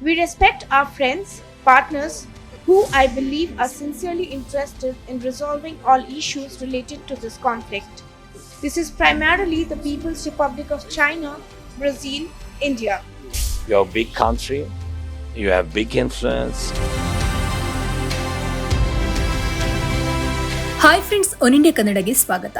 We respect our friends, partners, who I believe are sincerely interested in resolving all issues related to this conflict. This is primarily the People's Republic of China, Brazil, India. You're a big country, you have big influence. Hi friends one India ಕನ್ನಡಗೆ ಸ್ವಾಗತ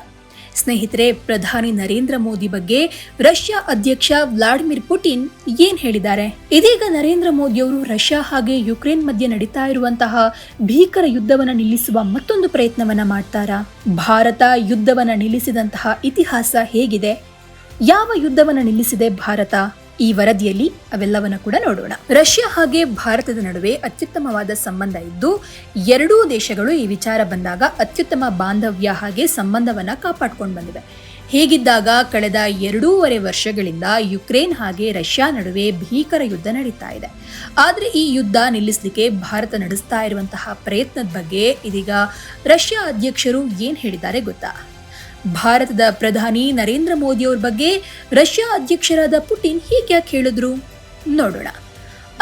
ಸ್ನೇಹಿತರೆ, ಪ್ರಧಾನಿ ನರೇಂದ್ರ ಮೋದಿ ಬಗ್ಗೆ Russia ಅಧ್ಯಕ್ಷ Vladimir Putin ಏನ್ ಹೇಳಿದ್ದಾರೆ? ಇದೀಗ ನರೇಂದ್ರ ಮೋದಿ ಅವರು Russia ಹಾಗೆ ಯುಕ್ರೇನ್ ಮಧ್ಯೆ ನಡೀತಾ ಇರುವಂತಹ ಭೀಕರ ಯುದ್ಧವನ್ನ ನಿಲ್ಲಿಸುವ ಮತ್ತೊಂದು ಪ್ರಯತ್ನವನ್ನ ಮಾಡ್ತಾರಾ? ಭಾರತ ಯುದ್ಧವನ್ನ ನಿಲ್ಲಿಸಿದಂತಹ ಇತಿಹಾಸ ಹೇಗಿದೆ? ಯಾವ ಯುದ್ಧವನ್ನ ನಿಲ್ಲಿಸಿದೆ ಭಾರತ? ಈ ವರದಿಯಲ್ಲಿ ಅವೆಲ್ಲವನ್ನ ಕೂಡ ನೋಡೋಣ. ರಷ್ಯಾ ಹಾಗೆ ಭಾರತದ ನಡುವೆ ಅತ್ಯುತ್ತಮವಾದ ಸಂಬಂಧ ಇದ್ದು, ಎರಡೂ ದೇಶಗಳು ಈ ವಿಚಾರ ಬಂದಾಗ ಅತ್ಯುತ್ತಮ ಬಾಂಧವ್ಯ ಹಾಗೆ ಸಂಬಂಧವನ್ನ ಕಾಪಾಡ್ಕೊಂಡು ಬಂದಿವೆ. ಹೀಗಿದ್ದಾಗ ಕಳೆದ ಎರಡೂವರೆ ವರ್ಷಗಳಿಂದ ಯುಕ್ರೇನ್ ಹಾಗೆ ರಷ್ಯಾ ನಡುವೆ ಭೀಕರ ಯುದ್ಧ ನಡೀತಾ ಇದೆ. ಆದರೆ ಈ ಯುದ್ಧ ನಿಲ್ಲಿಸಲಿಕ್ಕೆ ಭಾರತ ನಡೆಸ್ತಾ ಇರುವಂತಹ ಪ್ರಯತ್ನದ ಬಗ್ಗೆ ಇದೀಗ ರಷ್ಯಾ ಅಧ್ಯಕ್ಷರು ಏನ್ ಹೇಳಿದ್ದಾರೆ ಗೊತ್ತಾ? ಭಾರತದ ಪ್ರಧಾನಿ ನರೇಂದ್ರ ಮೋದಿಯವ್ರ ಬಗ್ಗೆ ರಷ್ಯಾ ಅಧ್ಯಕ್ಷರಾದ ಪುಟಿನ್ ಹೀಗ್ಯಾಕೆ ಹೇಳಿದ್ರು? ನೋಡೋಣ.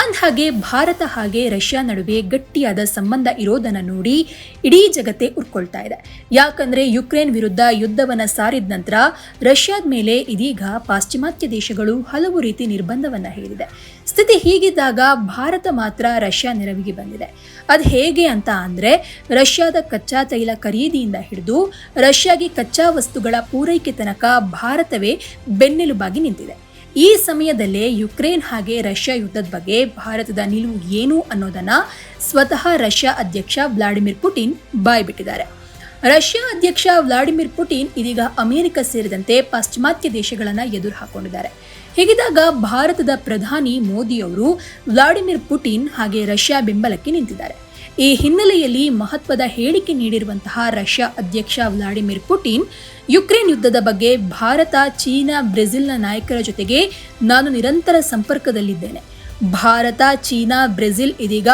ಅಂದ್ಹಾಗೆ ಭಾರತ ಹಾಗೆ ರಷ್ಯಾ ನಡುವೆ ಗಟ್ಟಿಯಾದ ಸಂಬಂಧ ಇರೋದನ್ನು ನೋಡಿ ಇಡೀ ಜಗತ್ತೇ ಉರ್ಕೊಳ್ತಾ ಇದೆ. ಯಾಕಂದ್ರೆ ಯುಕ್ರೇನ್ ವಿರುದ್ಧ ಯುದ್ಧವನ್ನ ಸಾರಿದ ನಂತರ ರಷ್ಯಾದ ಮೇಲೆ ಇದೀಗ ಪಾಶ್ಚಿಮಾತ್ಯ ದೇಶಗಳು ಹಲವು ರೀತಿ ನಿರ್ಬಂಧವನ್ನ ಹೇರಿದೆ. ಸ್ಥಿತಿ ಹೀಗಿದ್ದಾಗ ಭಾರತ ಮಾತ್ರ ರಷ್ಯಾ ನೆರವಿಗೆ ಬಂದಿದೆ. ಅದು ಹೇಗೆ ಅಂತ ಅಂದ್ರೆ ರಷ್ಯಾದ ಕಚ್ಚಾ ತೈಲ ಖರೀದಿಯಿಂದ ಹಿಡಿದು ರಷ್ಯಾಗೆ ಕಚ್ಚಾ ವಸ್ತುಗಳ ಪೂರೈಕೆ ತನಕ ಭಾರತವೇ ಬೆನ್ನೆಲುಬಾಗಿ ನಿಂತಿದೆ. ಈ ಸಮಯದಲ್ಲೇ ಯುಕ್ರೇನ್ ಹಾಗೆ ರಷ್ಯಾ ಯುದ್ಧದ ಬಗ್ಗೆ ಭಾರತದ ನಿಲುವು ಏನು ಅನ್ನೋದನ್ನ ಸ್ವತಃ ರಷ್ಯಾ ಅಧ್ಯಕ್ಷ ವ್ಲಾಡಿಮಿರ್ ಪುಟಿನ್ ಬಾಯ್ಬಿಟ್ಟಿದ್ದಾರೆ. ರಷ್ಯಾ ಅಧ್ಯಕ್ಷ ವ್ಲಾಡಿಮಿರ್ ಪುಟಿನ್ ಇದೀಗ ಅಮೆರಿಕ ಸೇರಿದಂತೆ ಪಾಶ್ಚಿಮಾತ್ಯ ದೇಶಗಳನ್ನ ಎದುರು ಹಾಕೊಂಡಿದ್ದಾರೆ. ಹೀಗಿದಾಗ ಭಾರತದ ಪ್ರಧಾನಿ ಮೋದಿಯವರು ವ್ಲಾಡಿಮಿರ್ ಪುಟಿನ್ ಹಾಗೆ ರಷ್ಯಾ ಬೆಂಬಲಕ್ಕೆ ನಿಂತಿದ್ದಾರೆ. ಈ ಹಿನ್ನೆಲೆಯಲ್ಲಿ ಮಹತ್ವದ ಹೇಳಿಕೆ ನೀಡಿರುವಂತಹ ರಷ್ಯಾ ಅಧ್ಯಕ್ಷ ವ್ಲಾಡಿಮಿರ್ ಪುಟಿನ್, ಯುಕ್ರೇನ್ ಯುದ್ಧದ ಬಗ್ಗೆ ಭಾರತ, ಚೀನಾ, ಬ್ರೆಜಿಲ್ನ ನಾಯಕರ ಜೊತೆಗೆ ನಾನು ನಿರಂತರ ಸಂಪರ್ಕದಲ್ಲಿದ್ದೇನೆ. ಭಾರತ, ಚೀನಾ, ಬ್ರೆಜಿಲ್ ಇದೀಗ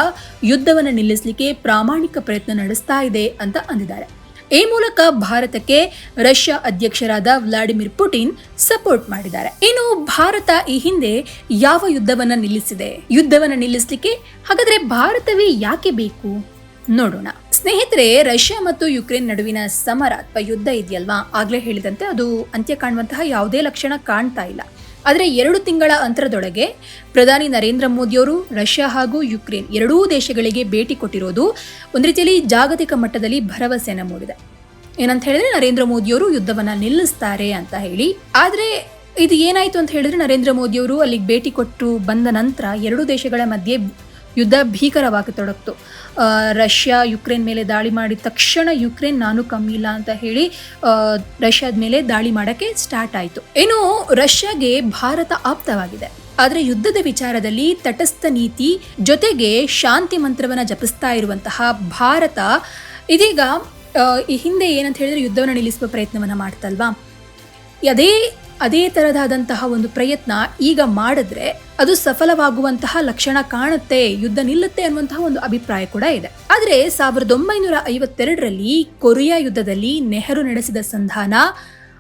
ಯುದ್ಧವನ್ನು ನಿಲ್ಲಿಸಲಿಕ್ಕೆ ಪ್ರಾಮಾಣಿಕ ಪ್ರಯತ್ನ ನಡೆಸ್ತಾ ಇದೆ ಅಂತ ಅಂದಿದ್ದಾರೆ. ಈ ಮೂಲಕ ಭಾರತಕ್ಕೆ ರಷ್ಯಾ ಅಧ್ಯಕ್ಷರಾದ ವ್ಲಾಡಿಮಿರ್ ಪುಟಿನ್ ಸಪೋರ್ಟ್ ಮಾಡಿದ್ದಾರೆ. ಇನ್ನು ಭಾರತ ಈ ಹಿಂದೆ ಯಾವ ಯುದ್ಧವನ್ನ ನಿಲ್ಲಿಸಿದೆ? ಯುದ್ಧವನ್ನ ನಿಲ್ಲಿಸಲಿಕ್ಕೆ ಹಾಗಾದ್ರೆ ಭಾರತವೇ ಯಾಕೆ ಬೇಕು? ನೋಡೋಣ. ಸ್ನೇಹಿತರೆ, ರಷ್ಯಾ ಮತ್ತು ಯುಕ್ರೇನ್ ನಡುವಿನ ಸಮರ ಅಥವಾ ಯುದ್ಧ ಇದೆಯಲ್ವಾ? ಆಗ್ಲೇ ಹೇಳಿದಂತೆ ಅದು ಅಂತ್ಯ ಕಾಣುವಂತಹ ಯಾವುದೇ ಲಕ್ಷಣ ಕಾಣ್ತಾ ಇಲ್ಲ. ಆದರೆ ಎರಡು ತಿಂಗಳ ಅಂತರದೊಳಗೆ ಪ್ರಧಾನಿ ನರೇಂದ್ರ ಮೋದಿಯವರು ರಷ್ಯಾ ಹಾಗೂ ಯುಕ್ರೇನ್ ಎರಡೂ ದೇಶಗಳಿಗೆ ಭೇಟಿ ಕೊಟ್ಟಿರೋದು ಒಂದು ರೀತಿಯಲ್ಲಿ ಜಾಗತಿಕ ಮಟ್ಟದಲ್ಲಿ ಭರವಸೆಯನ್ನು ಮೂಡಿದೆ. ಏನಂತ ಹೇಳಿದ್ರೆ ನರೇಂದ್ರ ಮೋದಿಯವರು ಯುದ್ಧವನ್ನು ನಿಲ್ಲಿಸ್ತಾರೆ ಅಂತ ಹೇಳಿ. ಆದರೆ ಇದು ಏನಾಯಿತು ಅಂತ ಹೇಳಿದ್ರೆ ನರೇಂದ್ರ ಮೋದಿಯವರು ಅಲ್ಲಿಗೆ ಭೇಟಿ ಕೊಟ್ಟು ಬಂದ ನಂತರ ಎರಡೂ ದೇಶಗಳ ಮಧ್ಯೆ ಯುದ್ಧ ಭೀಕರವಾಗಿ ತೊಡಗ್ತು ರಷ್ಯಾ ಯುಕ್ರೇನ್ ಮೇಲೆ ದಾಳಿ ಮಾಡಿದ ತಕ್ಷಣ ಯುಕ್ರೇನ್ ನಾನು ಕಮ್ಮಿ ಇಲ್ಲ ಅಂತ ಹೇಳಿ ರಷ್ಯಾದ ಮೇಲೆ ದಾಳಿ ಮಾಡೋಕ್ಕೆ ಸ್ಟಾರ್ಟ್ ಆಯಿತು. ಏನು ರಷ್ಯಾಗೆ ಭಾರತ ಆಪ್ತವಾಗಿದೆ. ಆದರೆ ಯುದ್ಧದ ವಿಚಾರದಲ್ಲಿ ತಟಸ್ಥ ನೀತಿ ಜೊತೆಗೆ ಶಾಂತಿ ಮಂತ್ರವನ್ನು ಜಪಿಸ್ತಾ ಇರುವಂತಹ ಭಾರತ ಇದೀಗ ಈ ಹಿಂದೆ ಏನಂತ ಹೇಳಿದ್ರೆ ಯುದ್ಧವನ್ನು ನಿಲ್ಲಿಸುವ ಪ್ರಯತ್ನವನ್ನು ಮಾಡ್ತಲ್ವಾ? ಅದೇ ಅದೇ ತರದಾದಂತಹ ಒಂದು ಪ್ರಯತ್ನ ಈಗ ಮಾಡಿದ್ರೆ ಅದು ಸಫಲವಾಗುವಂತಹ ಲಕ್ಷಣ ಕಾಣುತ್ತೆ, ಯುದ್ಧ ನಿಲ್ಲುತ್ತೆ ಅನ್ನುವಂತಹ ಒಂದು ಅಭಿಪ್ರಾಯ ಕೂಡ ಇದೆ. ಆದರೆ ಸಾವಿರದ ಒಂಬೈನೂರ ಐವತ್ತೆರಡರಲ್ಲಿ ಕೊರಿಯಾ ಯುದ್ಧದಲ್ಲಿ ನೆಹರು ನಡೆಸಿದ ಸಂಧಾನ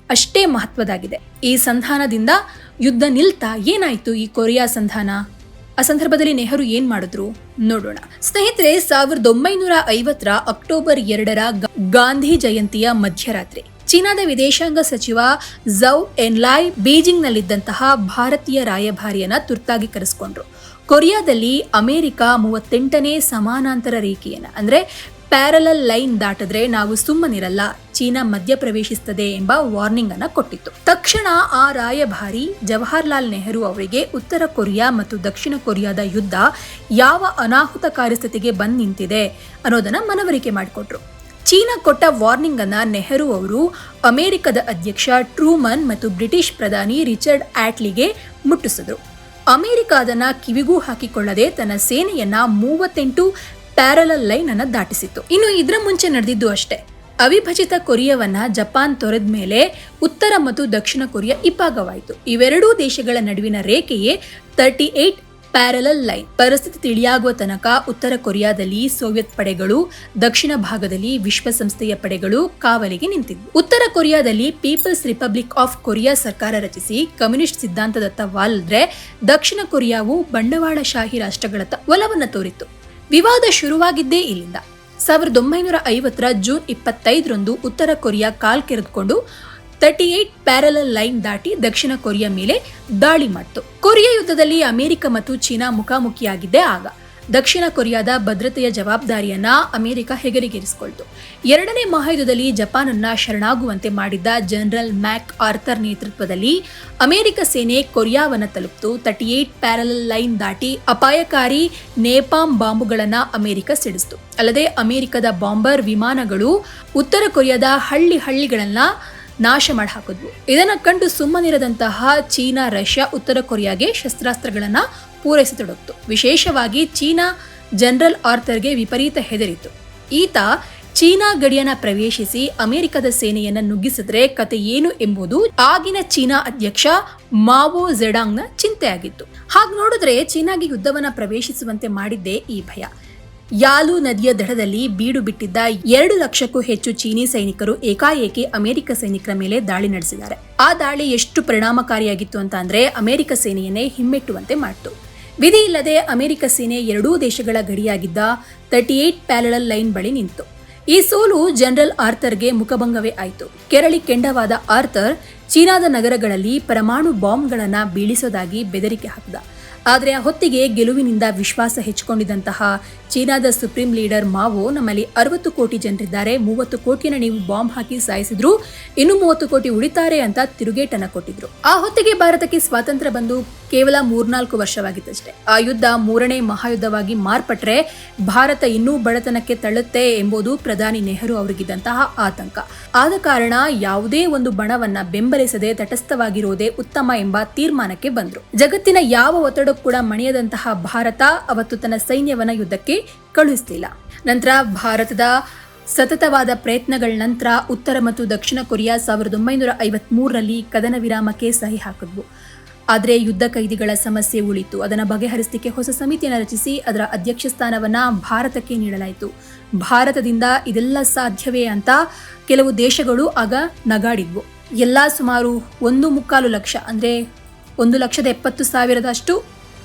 ಅಷ್ಟೇ ಮಹತ್ವದಾಗಿದೆ. ಈ ಸಂಧಾನದಿಂದ ಯುದ್ಧ ನಿಲ್ತಾ ಏನಾಯ್ತು ಈ ಕೊರಿಯಾ ಸಂಧಾನ? ಆ ಸಂದರ್ಭದಲ್ಲಿ ನೆಹರು ಏನ್ ಮಾಡಿದ್ರು? ನೋಡೋಣ. ಸ್ನೇಹಿತರೆ, ಸಾವಿರದ ಒಂಬೈನೂರ ಐವತ್ತರ ಅಕ್ಟೋಬರ್ ಎರಡರ ಗಾಂಧಿ ಜಯಂತಿಯ ಮಧ್ಯರಾತ್ರಿ. ಚೀನಾದ ವಿದೇಶಾಂಗ ಸಚಿವ ಝೌ ಎನ್ಲಾಯ್ ಬೀಜಿಂಗ್ನಲ್ಲಿದ್ದಂತಹ ಭಾರತೀಯ ರಾಯಭಾರಿಯನ್ನ ತುರ್ತಾಗಿ ಕರೆಸ್ಕೊಂಡ್ರು. ಕೊರಿಯಾದಲ್ಲಿ ಅಮೆರಿಕ ಮೂವತ್ತೆಂಟನೇ ಸಮಾನಾಂತರ ರೇಖೆಯನ್ನು, ಅಂದ್ರೆ ಪ್ಯಾರಲಲ್ ಲೈನ್ ದಾಟಿದ್ರೆ ನಾವು ಸುಮ್ಮನಿರಲ್ಲ, ಚೀನಾ ಮಧ್ಯ ಪ್ರವೇಶಿಸುತ್ತದೆ ಎಂಬ ವಾರ್ನಿಂಗ್ ಅನ್ನ ಕೊಟ್ಟಿತ್ತು. ತಕ್ಷಣ ಆ ರಾಯಭಾರಿ ಜವಾಹರ್ಲಾಲ್ ನೆಹರು ಅವರಿಗೆ ಉತ್ತರ ಕೊರಿಯಾ ಮತ್ತು ದಕ್ಷಿಣ ಕೊರಿಯಾದ ಯುದ್ಧ ಯಾವ ಅನಾಹುತಕಾರಿ ಸ್ಥಿತಿಗೆ ಬಂದ್ ನಿಂತಿದೆ ಅನ್ನೋದನ್ನ ಮನವರಿಕೆ ಮಾಡಿಕೊಟ್ರು. ಚೀನಾ ಕೊಟ್ಟ ವಾರ್ನಿಂಗ್ ಅನ್ನ ನೆಹರು ಅವರು ಅಮೆರಿಕದ ಅಧ್ಯಕ್ಷ ಟ್ರೂಮನ್ ಮತ್ತು ಬ್ರಿಟಿಷ್ ಪ್ರಧಾನಿ ರಿಚರ್ಡ್ ಆಟ್ಲಿಗೆ ಮುಟ್ಟಿಸಿದ್ರು. ಅಮೆರಿಕ ಅದನ್ನ ಕಿವಿಗೂ ಹಾಕಿಕೊಳ್ಳದೆ ತನ್ನ ಸೇನೆಯನ್ನ ಮೂವತ್ತೆಂಟು ಪ್ಯಾರಲಲ್ ಲೈನ್ ಅನ್ನ ದಾಟಿಸಿತ್ತು. ಇನ್ನು ಇದರ ಮುಂಚೆ ನಡೆದಿದ್ದು ಅಷ್ಟೇ. ಅವಿಭಜಿತ ಕೊರಿಯಾವನ್ನ ಜಪಾನ್ ತೊರೆದ ಮೇಲೆ ಉತ್ತರ ಮತ್ತು ದಕ್ಷಿಣ ಕೊರಿಯಾ ಇಬ್ಬಾಗವಾಯಿತು ಇವೆರಡೂ ದೇಶಗಳ ನಡುವಿನ ರೇಖೆಯೇ ತರ್ಟಿ ಏಟ್ ಪ್ಯಾರಲಲ್ ಲೈನ್. ಪರಿಸ್ಥಿತಿ ತಿಳಿಯಾಗುವ ತನಕ ಉತ್ತರ ಕೊರಿಯಾದಲ್ಲಿ ಸೋವಿಯತ್ ಪಡೆಗಳು, ದಕ್ಷಿಣ ಭಾಗದಲ್ಲಿ ವಿಶ್ವಸಂಸ್ಥೆಯ ಪಡೆಗಳು ಕಾವಲಿಗೆ ನಿಂತಿದ್ವು ಉತ್ತರ ಕೊರಿಯಾದಲ್ಲಿ ಪೀಪಲ್ಸ್ ರಿಪಬ್ಲಿಕ್ ಆಫ್ ಕೊರಿಯಾ ಸರ್ಕಾರ ರಚಿಸಿ ಕಮ್ಯುನಿಸ್ಟ್ ಸಿದ್ಧಾಂತದತ್ತ ವಾಲಿದ್ರೆ ದಕ್ಷಿಣ ಕೊರಿಯಾವು ಬಂಡವಾಳಶಾಹಿ ರಾಷ್ಟ್ರಗಳತ್ತ ಒಲವನ್ನ ತೋರಿತ್ತು. ವಿವಾದ ಶುರುವಾಗಿದ್ದೇ ಇಲ್ಲಿಂದ. ಸಾವಿರದ ಒಂಬೈನೂರ ಐವತ್ತರ ಜೂನ್ ಇಪ್ಪತ್ತೈದರಂದು ಉತ್ತರ ಕೊರಿಯಾ ಕಾಲ್ ಕೆರೆದುಕೊಂಡು ತರ್ಟಿ ಏಟ್ ಪ್ಯಾರಲಲ್ ಲೈನ್ ದಾಟಿ ದಕ್ಷಿಣ ಕೊರಿಯಾ ಮೇಲೆ ದಾಳಿ ಮಾಡಿತು. ಕೊರಿಯಾ ಯುದ್ಧದಲ್ಲಿ ಅಮೆರಿಕ ಮತ್ತು ಚೀನಾ ಮುಖಾಮುಖಿಯಾಗಿದ್ದೇ ಆಗ. ದಕ್ಷಿಣ ಕೊರಿಯಾದ ಭದ್ರತೆಯ ಜವಾಬ್ದಾರಿಯನ್ನ ಅಮೆರಿಕ ಹೆಗರಿಗೇರಿಸಿಕೊಳ್ತು. ಎರಡನೇ ಮಹಾಯುದ್ಧದಲ್ಲಿ ಜಪಾನನ್ನ ಶರಣಾಗುವಂತೆ ಮಾಡಿದ್ದ ಜನರಲ್ ಮ್ಯಾಕ್ ಆರ್ಥರ್ ನೇತೃತ್ವದಲ್ಲಿ ಅಮೆರಿಕ ಸೇನೆ ಕೊರಿಯಾವನ್ನ ತಲುಪಿತು. ತರ್ಟಿ ಏಟ್ ಪ್ಯಾರಲಲ್ ಲೈನ್ ದಾಟಿ ಅಪಾಯಕಾರಿ ನೇಪಾಂ ಬಾಂಬುಗಳನ್ನ ಅಮೆರಿಕ ಸಿಡಿಸಿತು. ಅಲ್ಲದೆ ಅಮೆರಿಕದ ಬಾಂಬರ್ ವಿಮಾನಗಳು ಉತ್ತರ ಕೊರಿಯಾದ ಹಳ್ಳಿ ಹಳ್ಳಿಗಳನ್ನ ನಾಶ ಮಾಡಿ ಹಾಕಿದ್ವು ಇದನ್ನ ಕಂಡು ಸುಮ್ಮನಿರದಂತಹ ಚೀನಾ, ರಷ್ಯಾ, ಉತ್ತರ ಕೊರಿಯಾಗೆ ಶಸ್ತ್ರಾಸ್ತ್ರಗಳನ್ನು ಪೂರೈಸತೊಡಗಿತು. ವಿಶೇಷವಾಗಿ ಚೀನಾ ಜನರಲ್ ಆರ್ಥರ್ಗೆ ವಿಪರೀತ ಹೆದರಿತು. ಈತ ಚೀನಾ ಗಡಿಯನ್ನ ಪ್ರವೇಶಿಸಿ ಅಮೆರಿಕದ ಸೇನೆಯನ್ನ ನುಗ್ಗಿಸಿದ್ರೆ ಕತೆ ಏನು ಎಂಬುದು ಆಗಿನ ಚೀನಾ ಅಧ್ಯಕ್ಷ ಮಾವೋ ಜೆಡಾಂಗ್ನ ಚಿಂತೆಯಾಗಿತ್ತು. ಹಾಗೆ ನೋಡಿದ್ರೆ ಚೀನಾಗೆ ಯುದ್ಧವನ್ನ ಪ್ರವೇಶಿಸುವಂತೆ ಮಾಡಿದ್ದೇ ಈ ಭಯ. ಯಾಲು ನದಿಯ ದಡದಲ್ಲಿ ಬೀಡು ಬಿಟ್ಟಿದ್ದ ಎರಡು ಲಕ್ಷಕ್ಕೂ ಹೆಚ್ಚು ಚೀನಿ ಸೈನಿಕರು ಏಕಾಏಕಿ ಅಮೆರಿಕ ಸೈನಿಕರ ಮೇಲೆ ದಾಳಿ ನಡೆಸಿದ್ದಾರೆ. ಆ ದಾಳಿ ಎಷ್ಟು ಪರಿಣಾಮಕಾರಿಯಾಗಿತ್ತು ಅಂತ ಅಂದ್ರೆ ಅಮೆರಿಕ ಸೇನೆಯನ್ನೇ ಹಿಮ್ಮೆಟ್ಟುವಂತೆ ಮಾಡಿತು. ವಿಧಿ ಇಲ್ಲದೆ ಅಮೆರಿಕ ಸೇನೆ ಎರಡೂ ದೇಶಗಳ ಗಡಿಯಾಗಿದ್ದ ತರ್ಟಿ ಏಟ್ ಪ್ಯಾರಲಲ್ ಲೈನ್ ಬಳಿ ನಿಂತು. ಈ ಸೋಲು ಜನರಲ್ ಆರ್ಥರ್ಗೆ ಮುಖಭಂಗವೇ ಆಯಿತು. ಕೆರಳಿ ಕೆಂಡವಾದ ಆರ್ಥರ್ ಚೀನಾದ ನಗರಗಳಲ್ಲಿ ಪರಮಾಣು ಬಾಂಬ್ಗಳನ್ನು ಬೀಳಿಸೋದಾಗಿ ಬೆದರಿಕೆ ಹಾಕಿದ. ಆದರೆ ಆ ಹೊತ್ತಿಗೆ ಗೆಲುವಿನಿಂದ ವಿಶ್ವಾಸ ಹೆಚ್ಚಿಕೊಂಡಿದ್ದಂತಹ ಚೀನಾದ ಸುಪ್ರೀಂ ಲೀಡರ್ ಮಾವೋ ನಮ್ಮಲ್ಲಿ ಅರವತ್ತು ಕೋಟಿ ಜನರಿದ್ದಾರೆ. ಮೂವತ್ತು ಕೋಟಿಯನ್ನ ನೀವು ಬಾಂಬ್ ಹಾಕಿ ಸಾಯಿಸಿದ್ರು, ಇನ್ನು ಮೂವತ್ತು ಕೋಟಿ ಉಳಿತಾರೆ ಅಂತ ತಿರುಗೇಟನ್ನ ಕೊಟ್ಟಿದ್ರು. ಆ ಹೊತ್ತಿಗೆ ಭಾರತಕ್ಕೆ ಸ್ವಾತಂತ್ರ್ಯ ಬಂದು ಕೇವಲ ಮೂರ್ನಾಲ್ಕು ವರ್ಷವಾಗಿತ್ತಷ್ಟೇ. ಆ ಯುದ್ಧ ಮೂರನೇ ಮಹಾಯುದ್ಧವಾಗಿ ಮಾರ್ಪಟ್ರೆ ಭಾರತ ಇನ್ನೂ ಬಡತನಕ್ಕೆ ತಳ್ಳುತ್ತೆ ಎಂಬುದು ಪ್ರಧಾನಿ ನೆಹರು ಅವರಿಗಿದ್ದಂತಹ ಆತಂಕ. ಆದ ಕಾರಣ ಯಾವುದೇ ಒಂದು ಬಣವನ್ನ ಬೆಂಬಲಿಸದೆ ತಟಸ್ಥವಾಗಿರುವುದೇ ಉತ್ತಮ ಎಂಬ ತೀರ್ಮಾನಕ್ಕೆ ಬಂದ್ರು. ಜಗತ್ತಿನ ಯಾವ ಒತ್ತಡಕ್ಕೂ ಕೂಡ ಮಣಿಯದಂತಹ ಭಾರತ ಅವತ್ತು ತನ್ನ ಸೈನ್ಯವನ್ನ ಯುದ್ಧಕ್ಕೆ ಕಳುಹಿಸಲಿಲ್ಲ ನಂತರ ಭಾರತದ ಸತತವಾದ ಪ್ರಯತ್ನಗಳ ನಂತರ ಉತ್ತರ ಮತ್ತು ದಕ್ಷಿಣ ಕೊರಿಯಾ ಸಾವಿರದ ಒಂಬೈನೂರ ಐವತ್ಮೂರರಲ್ಲಿ ಕದನ ವಿರಾಮಕ್ಕೆ ಸಹಿ ಹಾಕಿದ್ವು. ಆದರೆ ಯುದ್ಧ ಕೈದಿಗಳ ಸಮಸ್ಯೆ ಉಳಿತು. ಅದನ್ನು ಬಗೆಹರಿಸಲಿಕ್ಕೆ ಹೊಸ ಸಮಿತಿಯನ್ನು ರಚಿಸಿ ಅದರ ಅಧ್ಯಕ್ಷ ಸ್ಥಾನವನ್ನು ಭಾರತಕ್ಕೆ ನೀಡಲಾಯಿತು. ಭಾರತದಿಂದ ಇದೆಲ್ಲ ಸಾಧ್ಯವೇ ಅಂತ ಕೆಲವು ದೇಶಗಳು ಆಗ ನಗಾಡಿದ್ವು. ಎಲ್ಲ ಸುಮಾರು ಒಂದು ಮುಕ್ಕಾಲು ಲಕ್ಷ ಅಂದರೆ ಒಂದು ಲಕ್ಷದ ಎಪ್ಪತ್ತು ಸಾವಿರದಷ್ಟು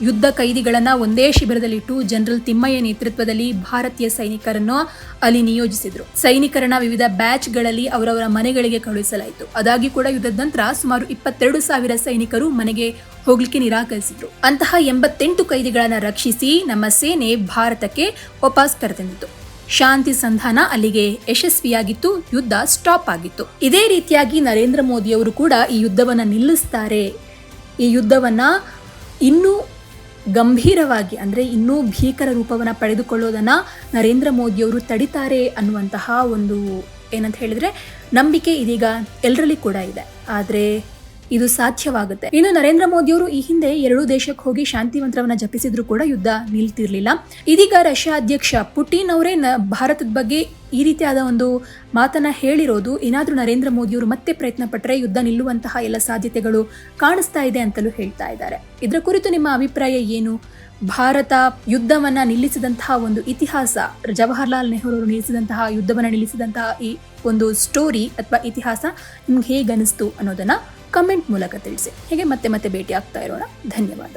ಯುದ್ಧ ಕೈದಿಗಳನ್ನ ಒಂದೇ ಶಿಬಿರದಲ್ಲಿಟ್ಟು ಜನರಲ್ ತಿಮ್ಮಯ್ಯ ನೇತೃತ್ವದಲ್ಲಿ ಭಾರತೀಯ ಸೈನಿಕರನ್ನು ಅಲ್ಲಿ ನಿಯೋಜಿಸಿದ್ರು. ಸೈನಿಕರನ್ನ ವಿವಿಧ ಬ್ಯಾಚ್ಗಳಲ್ಲಿ ಅವರವರ ಮನೆಗಳಿಗೆ ಕಳುಹಿಸಲಾಯಿತು. ಅದಾಗಿ ಕೂಡ ಯುದ್ಧದ ನಂತರ ಸುಮಾರು ಇಪ್ಪತ್ತೆರಡು ಸಾವಿರ ಸೈನಿಕರು ಮನೆಗೆ ಹೋಗ್ಲಿಕ್ಕೆ ನಿರಾಕರಿಸಿದ್ರು. ಅಂತಹ ಎಂಬತ್ತೆಂಟು ಕೈದಿಗಳನ್ನ ರಕ್ಷಿಸಿ ನಮ್ಮ ಸೇನೆ ಭಾರತಕ್ಕೆ ವಾಪಸ್ ಕರೆತಂದಿತು ಶಾಂತಿ ಸಂಧಾನ ಅಲ್ಲಿಗೆ ಯಶಸ್ವಿಯಾಗಿತ್ತು, ಯುದ್ಧ ಸ್ಟಾಪ್ ಆಗಿತ್ತು. ಇದೇ ರೀತಿಯಾಗಿ ನರೇಂದ್ರ ಮೋದಿಯವರು ಕೂಡ ಈ ಯುದ್ಧವನ್ನ ನಿಲ್ಲಿಸ್ತಾರೆ. ಈ ಯುದ್ಧವನ್ನ ಇನ್ನೂ ಗಂಭೀರವಾಗಿ ಅಂದರೆ ಇನ್ನೂ ಭೀಕರ ರೂಪವನ್ನು ಪಡೆದುಕೊಳ್ಳೋದನ್ನು ನರೇಂದ್ರ ಮೋದಿಯವರು ತಡಿತಾರೆ ಅನ್ನುವಂತಹ ಒಂದು ಏನಂತ ಹೇಳಿದ್ರೆ ನಂಬಿಕೆ ಇದೀಗ ಎಲ್ಲರಲ್ಲಿ ಕೂಡ ಇದೆ. ಆದರೆ ಇದು ಸಾಧ್ಯವಾಗುತ್ತೆ. ಇನ್ನು ನರೇಂದ್ರ ಮೋದಿಯವರು ಈ ಹಿಂದೆ ಎರಡೂ ದೇಶಕ್ಕೆ ಹೋಗಿ ಶಾಂತಿ ಮಂತ್ರವನ್ನ ಜಪಿಸಿದ್ರು ಕೂಡ ಯುದ್ಧ ನಿಲ್ತಿರ್ಲಿಲ್ಲ. ಇದೀಗ ರಷ್ಯಾ ಅಧ್ಯಕ್ಷ ಪುಟಿನ್ ಅವರೇ ಭಾರತದ ಬಗ್ಗೆ ಈ ರೀತಿಯಾದ ಒಂದು ಮಾತನ್ನ ಹೇಳಿರೋದು ಏನಾದರೂ ನರೇಂದ್ರ ಮೋದಿಯವರು ಮತ್ತೆ ಪ್ರಯತ್ನ ಪಟ್ಟರೆ ಯುದ್ಧ ನಿಲ್ಲುವಂತಹ ಎಲ್ಲ ಸಾಧ್ಯತೆಗಳು ಕಾಣಿಸ್ತಾ ಇದೆ ಅಂತಲೂ ಹೇಳ್ತಾ ಇದ್ದಾರೆ. ಇದರ ಕುರಿತು ನಿಮ್ಮ ಅಭಿಪ್ರಾಯ ಏನು? ಭಾರತ ಯುದ್ಧವನ್ನ ನಿಲ್ಲಿಸಿದಂತಹ ಒಂದು ಇತಿಹಾಸ, ಜವಾಹರ್ಲಾಲ್ ನೆಹರು ಅವರು ನಿಲ್ಲಿಸಿದಂತಹ ಯುದ್ಧವನ್ನ ನಿಲ್ಲಿಸಿದಂತಹ ಈ ಒಂದು ಸ್ಟೋರಿ ಅಥವಾ ಇತಿಹಾಸ ನಿಮ್ಗೆ ಹೇಗೆ ಅನಿಸ್ತು ಅನ್ನೋದನ್ನ ಕಮೆಂಟ್ ಮೂಲಕ ತಿಳಿಸಿ. ಹೀಗೆ ಮತ್ತೆ ಮತ್ತೆ ಭೇಟಿ ಆಗ್ತಾ ಇರೋಣ. ಧನ್ಯವಾದ.